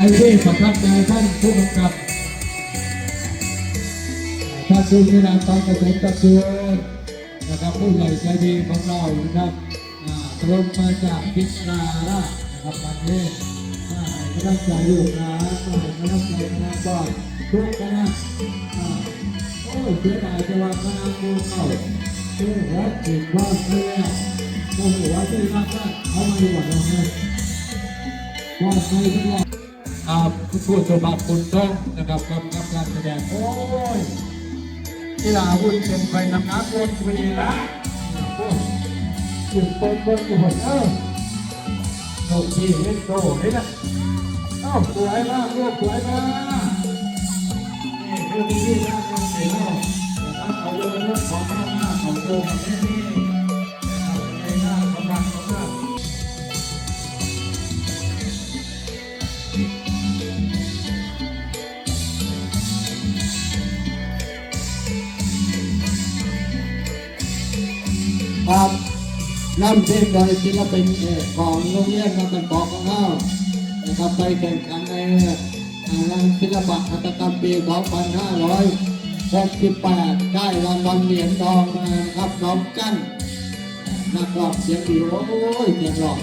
ไอ้ที่ประทับใจท่านผู้กำกับท่านผู้มีนามตอนเกษตรตะเกือนะครับผู้ใหญ่ใจดีของเรานะครับตรงมาจากพิษณาราชนะครับวันนี้มาให้กำลังใจลูกหลานมาให้กำลังใจคณะบ้านทุกคณะโอ้เสียดายจะว่าคณะมูเข้าเชื่อว่าถึงว่าไม่แล้วโอ้โหว่าที่รักได้เอามาดีกว่าเราเนี่ยว่าใครทุก อาครับผู้ช่วยสุภาพคุณต้องนะครับกำกับการแสดงโอ้ยกีฬาวุ่นเป็นไปนำน้ำวนฟรีละโอ้ยจุดต้นต้นอยู่หมดเออโชคดีเล่นโตนี่นะเอ้าสวยมากลูกสวยมากนี่คือที่ที่น่าจะเสียแล้วนะครับเขาโยนเรื่องของข้าวหน้าของโตกับแนี่ ครับน้ำเส้นโดยศิลปินเอกของโรงเรียนมาเป็นปอกของเรานะครับไปแข่งขันในงานศิลปะหัตถกรรมปี 2568 ได้รางวัลเหรียญทองมานะครับน้องกั้นนักร้องเสียงดีโอ้ยเสียงหล่อ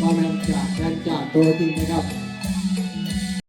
ว่าแมนจากแมนจากตัวจริงนะครับ